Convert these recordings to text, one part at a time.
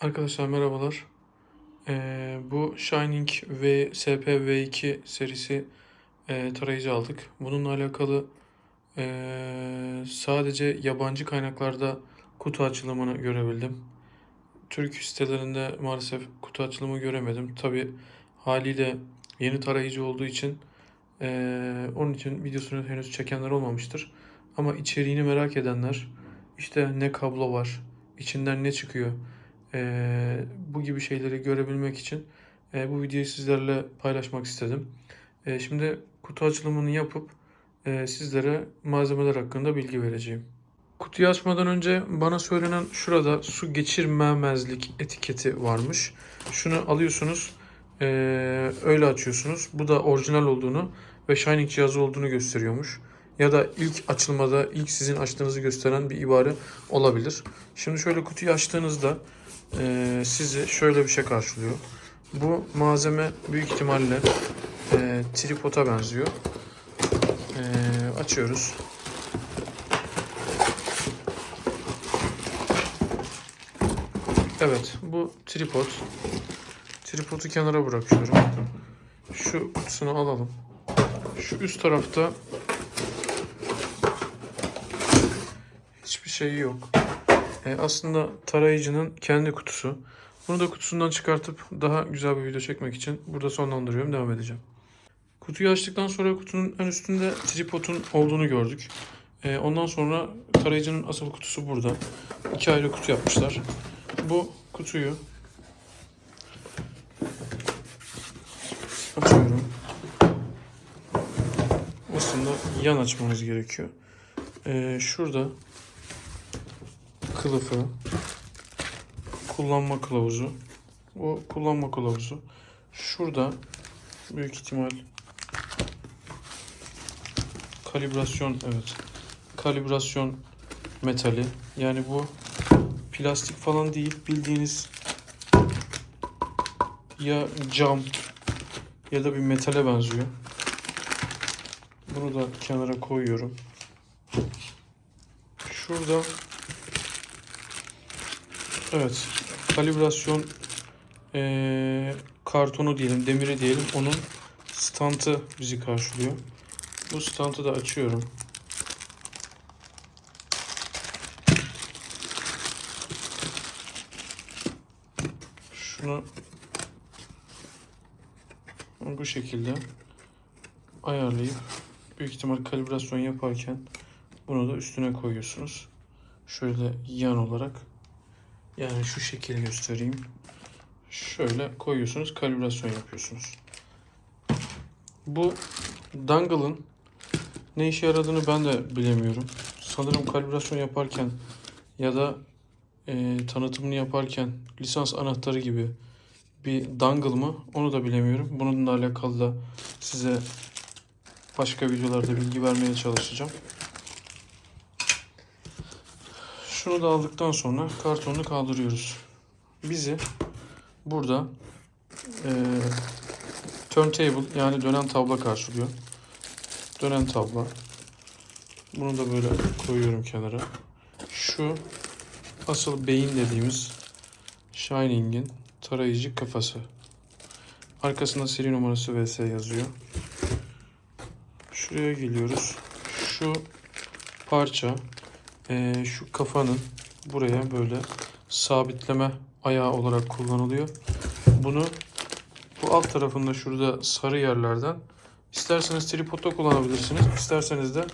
Arkadaşlar merhabalar. Ee, bu Shining V SP V2 serisi e, tarayıcı aldık. Bununla alakalı e, sadece yabancı kaynaklarda kutu açılımını görebildim. Türk sitelerinde maalesef kutu açılımı göremedim. Tabi haliyle yeni tarayıcı olduğu için e, onun için videosunu henüz çekenler olmamıştır. Ama içeriğini merak edenler işte ne kablo var, içinden ne çıkıyor ee, bu gibi şeyleri görebilmek için e, bu videoyu sizlerle paylaşmak istedim. E, şimdi kutu açılımını yapıp e, sizlere malzemeler hakkında bilgi vereceğim. Kutuyu açmadan önce bana söylenen şurada su geçirmemezlik etiketi varmış. Şunu alıyorsunuz, e, öyle açıyorsunuz. Bu da orijinal olduğunu ve Shining cihazı olduğunu gösteriyormuş. Ya da ilk açılmada ilk sizin açtığınızı gösteren bir ibare olabilir. Şimdi şöyle kutuyu açtığınızda e, sizi şöyle bir şey karşılıyor. Bu malzeme büyük ihtimalle e, tripoda benziyor. E, açıyoruz. Evet, bu tripod. Tripodu kenara bırakıyorum. Şu kutusunu alalım. Şu üst tarafta hiçbir şey yok. E, aslında tarayıcının kendi kutusu. Bunu da kutusundan çıkartıp daha güzel bir video çekmek için burada sonlandırıyorum. Devam edeceğim. Kutuyu açtıktan sonra kutunun en üstünde tripodun olduğunu gördük. E, ondan sonra tarayıcının asıl kutusu burada. İki ayrı kutu yapmışlar. Bu kutuyu açıyorum. Aslında yan açmamız gerekiyor. E, şurada kılıfı, kullanma kılavuzu. O kullanma kılavuzu. Şurada büyük ihtimal kalibrasyon evet. Kalibrasyon metali. Yani bu plastik falan değil. Bildiğiniz ya cam ya da bir metale benziyor. Bunu da kenara koyuyorum. Şurada Evet. Kalibrasyon eee, kartonu diyelim, demiri diyelim. Onun stantı bizi karşılıyor. Bu stantı da açıyorum. Şunu bu şekilde ayarlayıp büyük ihtimal kalibrasyon yaparken bunu da üstüne koyuyorsunuz. Şöyle yan olarak. Yani şu şekil göstereyim. Şöyle koyuyorsunuz, kalibrasyon yapıyorsunuz. Bu dongle'ın ne işe yaradığını ben de bilemiyorum. Sanırım kalibrasyon yaparken ya da e, tanıtımını yaparken lisans anahtarı gibi bir dongle mı onu da bilemiyorum. Bununla alakalı da size başka videolarda bilgi vermeye çalışacağım. Şunu da aldıktan sonra kartonunu kaldırıyoruz. Bizi burada e, turntable yani dönen tabla karşılıyor. Dönen tabla. Bunu da böyle koyuyorum kenara. Şu asıl beyin dediğimiz Shining'in tarayıcı kafası. Arkasında seri numarası VS yazıyor. Şuraya geliyoruz. Şu parça ee, şu kafanın buraya böyle sabitleme ayağı olarak kullanılıyor. Bunu bu alt tarafında şurada sarı yerlerden isterseniz tripodda kullanabilirsiniz. isterseniz de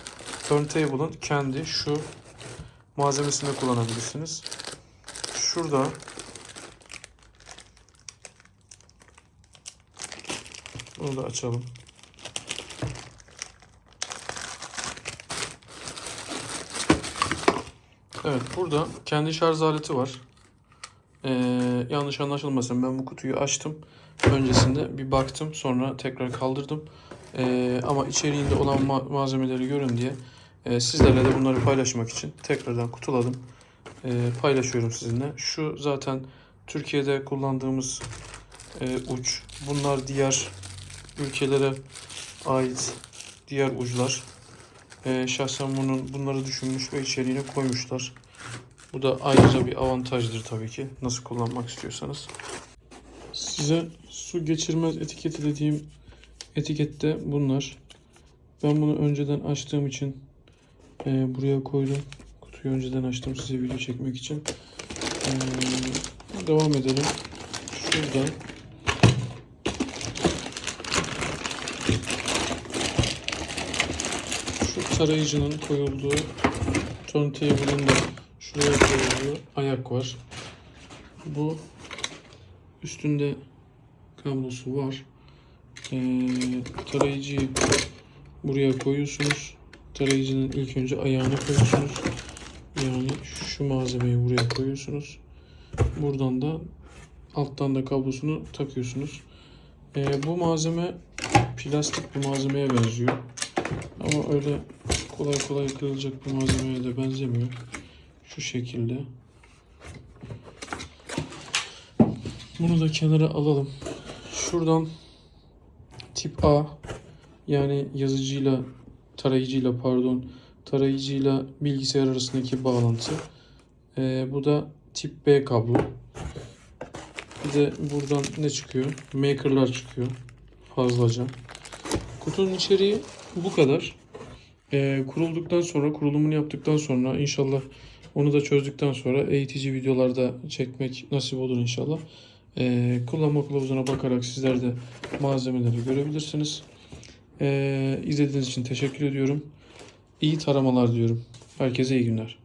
turntable'ın kendi şu malzemesinde kullanabilirsiniz. Şurada bunu da açalım. Evet burada kendi şarj aleti var. Ee, yanlış anlaşılmasın ben bu kutuyu açtım. Öncesinde bir baktım sonra tekrar kaldırdım. Ee, ama içeriğinde olan ma- malzemeleri görün diye e, sizlerle de bunları paylaşmak için tekrardan kutuladım. Ee, paylaşıyorum sizinle. Şu zaten Türkiye'de kullandığımız e, uç. Bunlar diğer ülkelere ait diğer uçlar. Ee, şahsen bunun bunları düşünmüş ve içeriğine koymuşlar. Bu da ayrıca bir avantajdır tabii ki. Nasıl kullanmak istiyorsanız. Size su geçirmez etiketi dediğim etikette bunlar. Ben bunu önceden açtığım için e, buraya koydum. Kutuyu önceden açtım size video çekmek için. E, devam edelim. Şuradan şu tarayıcının koyulduğu turntable'ın da şuraya koyulduğu ayak var. Bu üstünde kablosu var. Ee, tarayıcıyı buraya koyuyorsunuz. Tarayıcının ilk önce ayağını koyuyorsunuz. Yani şu malzemeyi buraya koyuyorsunuz. Buradan da alttan da kablosunu takıyorsunuz. Ee, bu malzeme plastik bir malzemeye benziyor. Ama öyle kolay kolay kırılacak bir malzemeye de benzemiyor. Şu şekilde. Bunu da kenara alalım. Şuradan tip A yani yazıcıyla tarayıcıyla pardon tarayıcıyla bilgisayar arasındaki bağlantı. Ee, bu da tip B kablo. Bir de buradan ne çıkıyor? Maker'lar çıkıyor fazlaca. Kutunun içeriği bu kadar. Ee, kurulduktan sonra, kurulumunu yaptıktan sonra inşallah onu da çözdükten sonra eğitici videolarda çekmek nasip olur inşallah. Ee, kullanma kılavuzuna bakarak sizler de malzemeleri görebilirsiniz. Ee, izlediğiniz için teşekkür ediyorum. İyi taramalar diyorum. Herkese iyi günler.